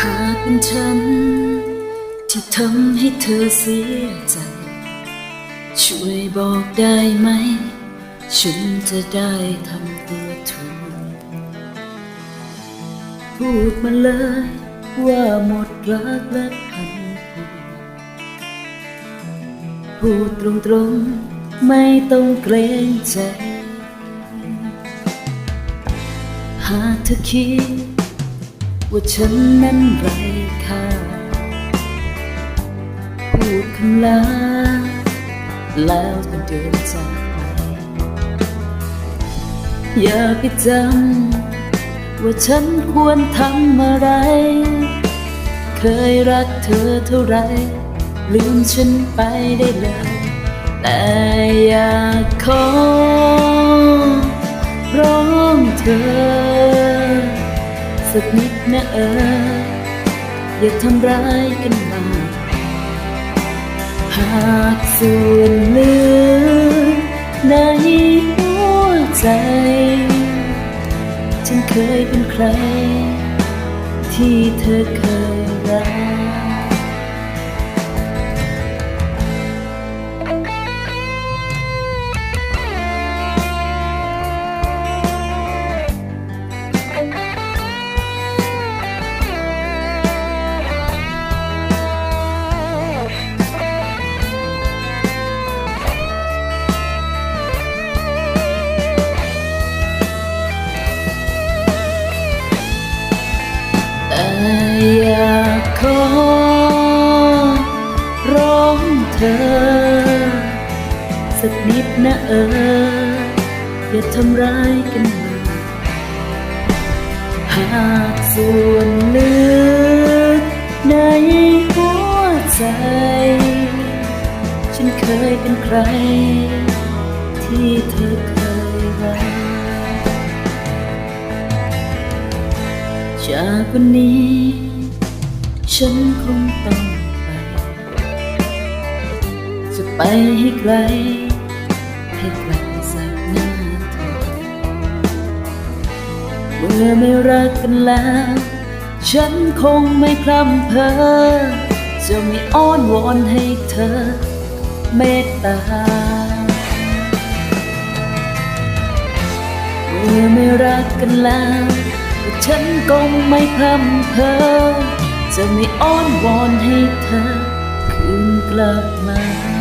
หากเป็นฉัน ที่ทำให้เธอเสียใจ ช่วยบอกได้ไหม ฉันจะได้ทำตัวถูกพูดมาเลยว่าหมดรักและพันผูพูดตรงๆไม่ต้องเกรงใจ หากเธอคิด ว่าฉันนั้นไร้ค่าพูดคำลาแล้วก็เดินจากไปอย่าไปจำว่าฉันควรทำอะไร เคยรักเธอเท่าไร ลืมฉันไปได้เลย แต่อยากขอร้องเธอ สักนิดนะเออ อย่าทำร้ายกันมาหากส่วนลึกในหัวใจ ฉันเคยเป็นใคร ที่เธอเคยรัก อยากขอร้องเธอ สักนิดนะเออ อย่าทำร้ายกันมาหากส่วนลึกในหัวใจ ฉันเคยเป็นใคร ที่เธอเคยรัก จากวันนี้ ฉันคงต้องไป จะไปให้ไกล ให้ไกลจากหน้าเธอเมื่อไม่รักกันแล้ว ฉันคงไม่พร่ำเพ้อจะไม่อ้อนวอนให้เธอ เมตตาเมื่อไม่รักกันแล้ว ฉันก็ไม่พร่ำเพ้อจะไม่อ้อนวอนให้เธอคืนกลับมา